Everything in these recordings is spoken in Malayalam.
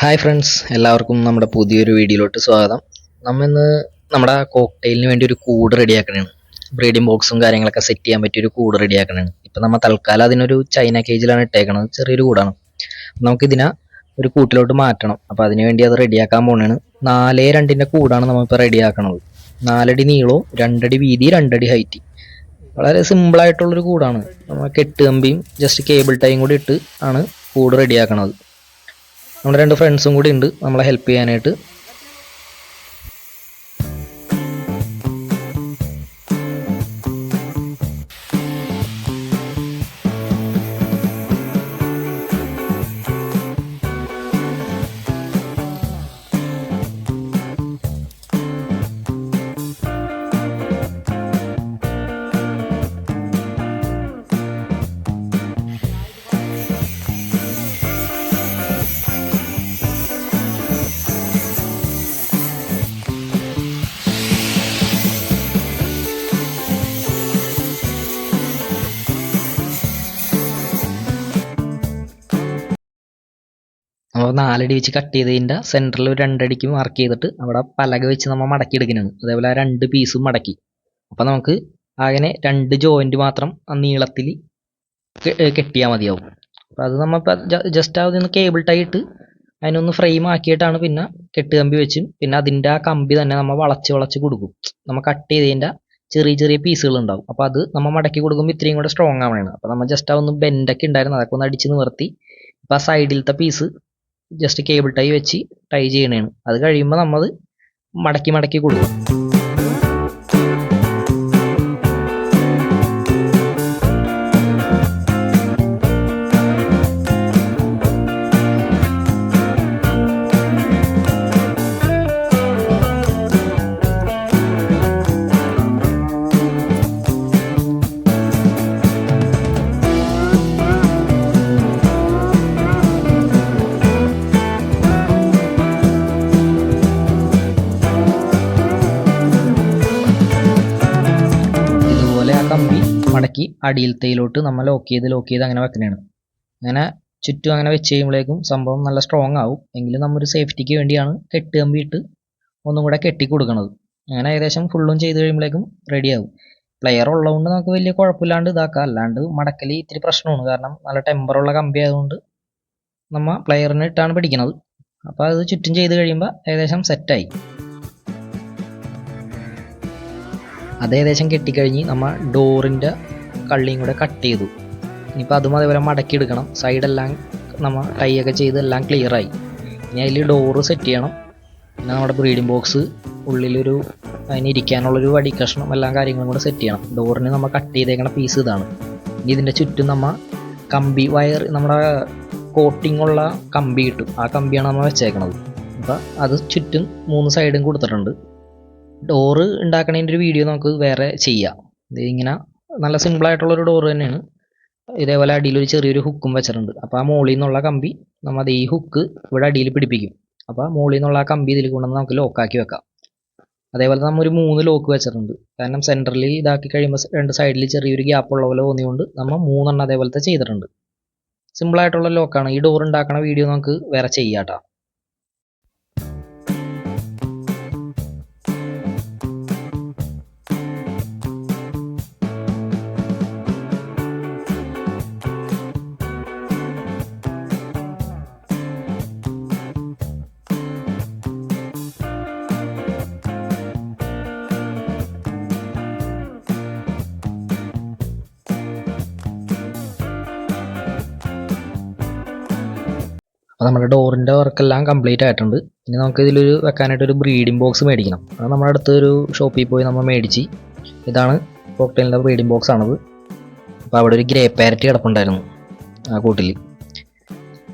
ഹായ് ഫ്രണ്ട്സ് എല്ലാവർക്കും നമ്മുടെ പുതിയൊരു വീഡിയോയിലോട്ട് സ്വാഗതം. നമ്മ ഇന്ന് നമ്മുടെ കോക്ടെയിലിന് വേണ്ടി ഒരു കൂട് റെഡിയാക്കണേണ്. ബ്രീഡിംഗ് ബോക്സും കാര്യങ്ങളൊക്കെ സെറ്റ് ചെയ്യാൻ പറ്റിയ ഒരു കൂട് റെഡിയാക്കണേണ്. ഇപ്പം നമ്മൾ തൽക്കാലം അതിനൊരു ചൈന കേജിലാണ് ഇട്ടേക്കണത്. ചെറിയൊരു കൂടാണ്. നമുക്കിതിനെ ഒരു കൂട്ടിലോട്ട് മാറ്റണം. അപ്പോൾ അതിന് വേണ്ടി അത് റെഡിയാക്കാൻ പോകണേണ് നാലേ രണ്ടിന്റെ കൂടാണ് നമ്മളിപ്പോൾ റെഡിയാക്കണത്. നാലടി നീളവും രണ്ടടി വീതി രണ്ടടി ഹൈറ്റ് വളരെ സിമ്പിളായിട്ടുള്ളൊരു കൂടാണ്. നമ്മൾ കെട്ട് കമ്പിയും ജസ്റ്റ് കേബിൾ ടൈം കൂടി ഇട്ട് ആണ് കൂട് റെഡിയാക്കണത്. നമ്മുടെ രണ്ട് ഫ്രണ്ട്സും കൂടി ഉണ്ട്. നമ്മളെ ഹെൽപ്പ് ചെയ്യാനായിട്ട്. നമ്മൾ നാലടി വെച്ച് കട്ട് ചെയ്തതിന്റെ സെന്ററിൽ ഒരു രണ്ടടിക്ക് മാർക്ക് ചെയ്തിട്ട് അവിടെ പലക വെച്ച് നമ്മൾ മടക്കി എടുക്കുന്നതാണ് അതേപോലെ ആ രണ്ട് പീസും മടക്കി. അപ്പോൾ നമുക്ക് അങ്ങനെ രണ്ട് ജോയിന്റ് മാത്രം ആ നീളത്തിൽ കെട്ടിയാൽ മതിയാവും. അപ്പോൾ അത് നമ്മളിപ്പോൾ ജസ്റ്റ് അതൊന്ന് കേബിൾ ടൈറ്റ് അതിനൊന്ന് ഫ്രെയിം ആക്കിയിട്ടാണ് പിന്നെ കെട്ട് കമ്പി വെച്ചും പിന്നെ അതിന്റെ ആ കമ്പി തന്നെ നമ്മൾ വളച്ച് വളച്ച് കൊടുക്കും. നമ്മൾ കട്ട് ചെയ്തതിന്റെ ചെറിയ ചെറിയ പീസുകൾ ഉണ്ടാവും. അപ്പോൾ അത് നമ്മൾ മടക്കി കൊടുക്കുമ്പോൾ ഇത്രയും കൂടെ സ്ട്രോങ് ആവണേണ്. അപ്പോൾ നമ്മൾ ജസ്റ്റ് അതൊന്ന് ബെൻഡൊക്കെ ഉണ്ടായിരുന്നു. അതൊക്കെ ഒന്ന് അടിച്ച് നിവർത്തി. ഇപ്പോൾ ആ സൈഡിലത്തെ പീസ് ജസ്റ്റ് കേബിൾ ടൈ വെച്ച് ടൈ ചെയ്യണതാണ് അത് കഴിയുമ്പോൾ നമ്മൾ മടക്കി മടക്കി കൊടുക്കും. മടക്കി അടിയിലത്തേയിലോട്ട് നമ്മൾ ലോക്ക് ചെയ്ത് ലോക്ക് ചെയ്ത് അങ്ങനെ വെക്കണേണ് അങ്ങനെ ചുറ്റും അങ്ങനെ വെച്ച് കഴിയുമ്പോഴേക്കും സംഭവം നല്ല സ്ട്രോങ് ആവും. എങ്കിലും നമ്മൊരു സേഫ്റ്റിക്ക് വേണ്ടിയാണ് കെട്ട് കമ്പി ഇട്ട് ഒന്നും കൂടെ കെട്ടി കൊടുക്കണത്. അങ്ങനെ ഏകദേശം ഫുള്ളും ചെയ്ത് കഴിയുമ്പോഴേക്കും റെഡി ആവും. പ്ലെയർ ഉള്ളതുകൊണ്ട് നമുക്ക് വലിയ കുഴപ്പമില്ലാണ്ട് ഇതാക്കാം. അല്ലാണ്ട് മടക്കൽ ഇത്തിരി പ്രശ്നമാണ്. കാരണം നല്ല ടെമ്പറുള്ള കമ്പി ആയതുകൊണ്ട് നമ്മ പ്ലെയറിന് ഇട്ടാണ് പിടിക്കുന്നത് അപ്പോൾ അത് ചുറ്റും ചെയ്ത് കഴിയുമ്പോൾ ഏകദേശം സെറ്റായി അത് ഏകദേശം കെട്ടിക്കഴിഞ്ഞ് നമ്മൾ ഡോറിന്റെ കള്ളിയും കൂടെ കട്ട് ചെയ്തു. ഇനിയിപ്പോൾ അതും അതേപോലെ മടക്കി എടുക്കണം. സൈഡെല്ലാം നമ്മൾ ടൈ ഒക്കെ ചെയ്ത് എല്ലാം ക്ലിയറായി ഇനി അതിൽ ഡോറ് സെറ്റ് ചെയ്യണം. പിന്നെ നമ്മുടെ ബ്രീഡിംഗ് ബോക്സ് ഉള്ളിലൊരു അതിന് ഇരിക്കാനുള്ളൊരു വടി കഷ്ണം എല്ലാ കാര്യങ്ങളും കൂടെ സെറ്റ് ചെയ്യണം. ഡോറിന് നമ്മൾ കട്ട് ചെയ്തേക്കണ പീസ് ഇതാണ്. ഇനി ഇതിന്റെ ചുറ്റും നമ്മൾ കമ്പി വയർ നമ്മുടെ കോട്ടിംഗ് ഉള്ള കമ്പി കിട്ടും. ആ കമ്പിയാണ് നമ്മൾ വെച്ചേക്കണത്. അപ്പോൾ അത് ചുറ്റും മൂന്ന് സൈഡും കൊടുത്തിട്ടുണ്ട്. ഡോറ് ഉണ്ടാക്കണതിന്റെ ഒരു വീഡിയോ നമുക്ക് വേറെ ചെയ്യാം. ഇങ്ങനെ നല്ല സിമ്പിളായിട്ടുള്ളൊരു ഡോറ് തന്നെയാണ്. ഇതേപോലെ അടിയിൽ ഒരു ചെറിയൊരു ഹുക്കും വെച്ചിട്ടുണ്ട്. അപ്പോൾ ആ മുകളിൽ നിന്നുള്ള കമ്പി നമ്മൾ അത് ഈ ഹുക്ക് ഇവിടെ അടിയിൽ പിടിപ്പിക്കും. അപ്പോൾ ആ മുകളിൽ നിന്നുള്ള ആ കമ്പി ഇതിൽ കൊണ്ടുവന്ന് നമുക്ക് ലോക്കാക്കി വെക്കാം. അതേപോലെ നമ്മൾ ഒരു മൂന്ന് ലോക്ക് വെച്ചിട്ടുണ്ട്. കാരണം സെന്ററിൽ ഇതാക്കി കഴിയുമ്പോൾ രണ്ട് സൈഡിൽ ചെറിയൊരു ഗ്യാപ്പ് ഉള്ള പോലെ തോന്നിയുകൊണ്ട് നമ്മൾ മൂന്നെണ്ണം അതേപോലത്തെ ചെയ്തിട്ടുണ്ട്. സിമ്പിളായിട്ടുള്ള ലോക്കാണ് ഈ ഡോർ ഉണ്ടാക്കുന്ന വീഡിയോ നമുക്ക് വേറെ ചെയ്യാം അപ്പോൾ നമ്മുടെ ഡോറിന്റെ വർക്കെല്ലാം കംപ്ലീറ്റ് ആയിട്ടുണ്ട്. ഇനി നമുക്ക് ഇതിലൊരു വെക്കാനായിട്ട് ഒരു ബ്രീഡിംഗ് ബോക്സ് മേടിക്കണം. അത് നമ്മുടെ അടുത്തൊരു ഷോപ്പിൽ പോയി നമ്മൾ മേടിച്ച് ഇതാണ് കോക്ടെയിലിന്റെ ബ്രീഡിംഗ് ബോക്സ് ആണത്. അപ്പോൾ അവിടെ ഒരു ഗ്രേ പാരറ്റ് കിടപ്പുണ്ടായിരുന്നു ആ കൂട്ടിൽ.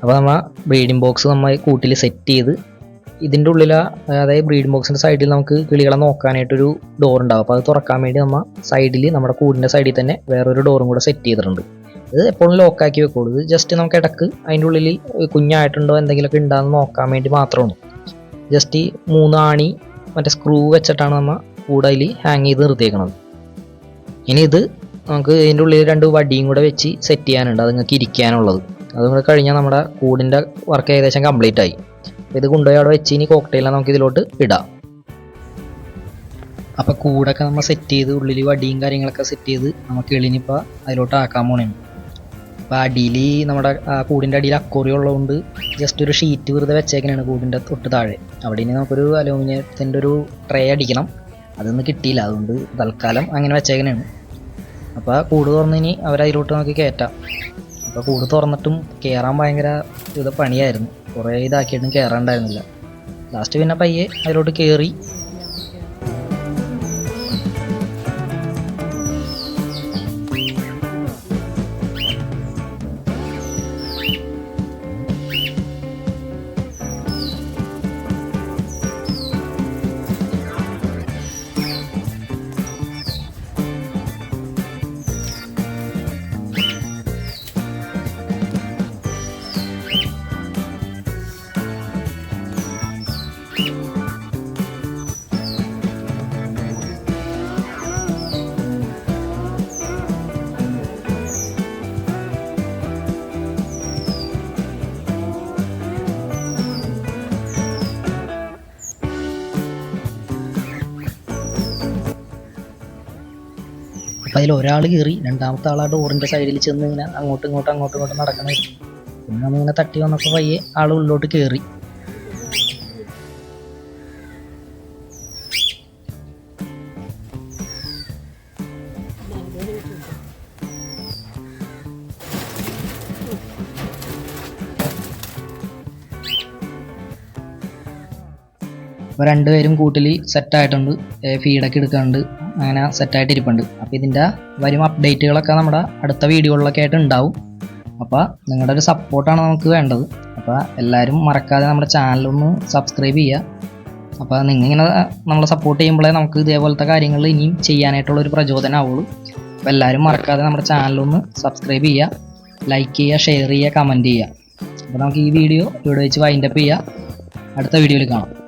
അപ്പോൾ നമ്മൾ ബ്രീഡിംഗ് ബോക്സ് നമ്മൾ കൂട്ടിൽ സെറ്റ് ചെയ്ത് ഇതിന്റെ ഉള്ളിൽ അതായത് ബ്രീഡിംഗ് ബോക്സിന്റെ സൈഡിൽ നമുക്ക് കിളികളെ നോക്കാനായിട്ടൊരു ഡോർ ഉണ്ടാവും. അപ്പോൾ അത് തുറക്കാൻ വേണ്ടി നമ്മൾ സൈഡിൽ നമ്മുടെ കൂടിന്റെ സൈഡിൽ തന്നെ വേറൊരു ഡോറും കൂടെ സെറ്റ് ചെയ്തിട്ടുണ്ട്. ഇത് എപ്പോഴും ലോക്കാക്കി വെക്കുള്ളൂ. ഇത് ജസ്റ്റ് നമുക്ക് ഇടയ്ക്ക് അതിന്റെ ഉള്ളിൽ കുഞ്ഞായിട്ടുണ്ടോ എന്തെങ്കിലുമൊക്കെ ഉണ്ടാകുന്ന നോക്കാൻ വേണ്ടി മാത്രമാണ്. ജസ്റ്റ് ഈ മൂന്ന് ആണി മറ്റേ സ്ക്രൂ വെച്ചിട്ടാണ് നമ്മൾ കൂടെ അതിൽ ഹാങ് ചെയ്ത് നിർത്തിയേക്കണത്. ഇനി ഇത് നമുക്ക് ഇതിന്റെ ഉള്ളിൽ രണ്ട് വടിയും കൂടെ വെച്ച് സെറ്റ് ചെയ്യാനുണ്ട്. അത് നിങ്ങൾക്ക് ഇരിക്കാനുള്ളത്. അതും കൂടെ കഴിഞ്ഞാൽ നമ്മുടെ കൂടിന്റെ വർക്ക് ഏകദേശം കംപ്ലീറ്റ് ആയി. ഇത് കൊണ്ടുപോയി അവിടെ വെച്ച് ഇനി കോക്ടെയിലാണ് നമുക്ക് ഇതിലോട്ട് ഇടാം. അപ്പോൾ കൂടൊക്കെ നമ്മൾ സെറ്റ് ചെയ്ത് ഉള്ളിൽ വടിയും കാര്യങ്ങളൊക്കെ സെറ്റ് ചെയ്ത് നമുക്ക് എളിനിപ്പോൾ അതിലോട്ട് ആക്കാൻ പോണേണ്. അപ്പോൾ അടിയിൽ നമ്മുടെ കൂടിന്റെ അടിയിൽ അക്കോറി ഉള്ളതുകൊണ്ട് ജസ്റ്റ് ഒരു ഷീറ്റ് വെറുതെ വെച്ചേക്കണാണ് കൂടിന്റെ തൊട്ട് താഴെ. അവിടെ ഇനി നമുക്കൊരു അലൂമിനിയത്തിന്റെ ഒരു ട്രേ അടിക്കണം. അതൊന്നും കിട്ടിയില്ല. അതുകൊണ്ട് തൽക്കാലം അങ്ങനെ വെച്ചേക്കണാണ്. അപ്പോൾ കൂട് തുറന്നിനി അവരതിലോട്ട് നമുക്ക് കയറ്റാം അപ്പോൾ കൂട് തുറന്നിട്ടും കയറാൻ ഭയങ്കര ഇത് പണിയായിരുന്നു. കുറേ ഇതാക്കിയിട്ടും കയറാണ്ടായിരുന്നില്ല ലാസ്റ്റ് പിന്നെ പയ്യെ അതിലോട്ട് കയറി അപ്പം അതിൽ ഒരാൾ കയറി രണ്ടാമത്തെ ആൾ ആ സൈഡിൽ ചെന്ന് ഇങ്ങനെ അങ്ങോട്ടും ഇങ്ങോട്ടും അങ്ങോട്ടും ഇങ്ങോട്ടും നടക്കണമായിരുന്നു പിന്നെ നമ്മളിങ്ങനെ തട്ടി വന്നപ്പോൾ പയ്യെ ആൾ ഉള്ളിലോട്ട് കയറി അപ്പോൾ രണ്ടുപേരും കൂട്ടിൽ സെറ്റായിട്ടുണ്ട് ഫീഡൊക്കെ എടുക്കുന്നുണ്ട് അങ്ങനെ സെറ്റായിട്ട് ഇരിപ്പുണ്ട്. അപ്പോൾ ഇതിന്റെ വരും അപ്ഡേറ്റുകളൊക്കെ നമ്മുടെ അടുത്ത വീഡിയോകളിലൊക്കെ ആയിട്ട് ഉണ്ടാവും. അപ്പോൾ നിങ്ങളുടെ ഒരു സപ്പോർട്ടാണ് നമുക്ക് വേണ്ടത്. അപ്പോൾ എല്ലാവരും മറക്കാതെ നമ്മുടെ ചാനലൊന്ന് സബ്സ്ക്രൈബ് ചെയ്യുക. അപ്പോൾ നിങ്ങളിങ്ങനെ നമ്മളെ സപ്പോർട്ട് ചെയ്യുമ്പോഴേ നമുക്ക് ഇതേപോലത്തെ കാര്യങ്ങൾ ഇനിയും ചെയ്യാനായിട്ടുള്ള ഒരു പ്രചോദനമാവുള്ളൂ അപ്പോൾ എല്ലാവരും മറക്കാതെ നമ്മുടെ ചാനലൊന്ന് സബ്സ്ക്രൈബ് ചെയ്യുക. ലൈക്ക് ചെയ്യുക ഷെയർ ചെയ്യുക കമന്റ് ചെയ്യുക. അപ്പോൾ നമുക്ക് ഈ വീഡിയോ ഇവിടെ വെച്ച് വൈൻഡപ്പ് ചെയ്യുക അടുത്ത വീഡിയോയിൽ കാണാം.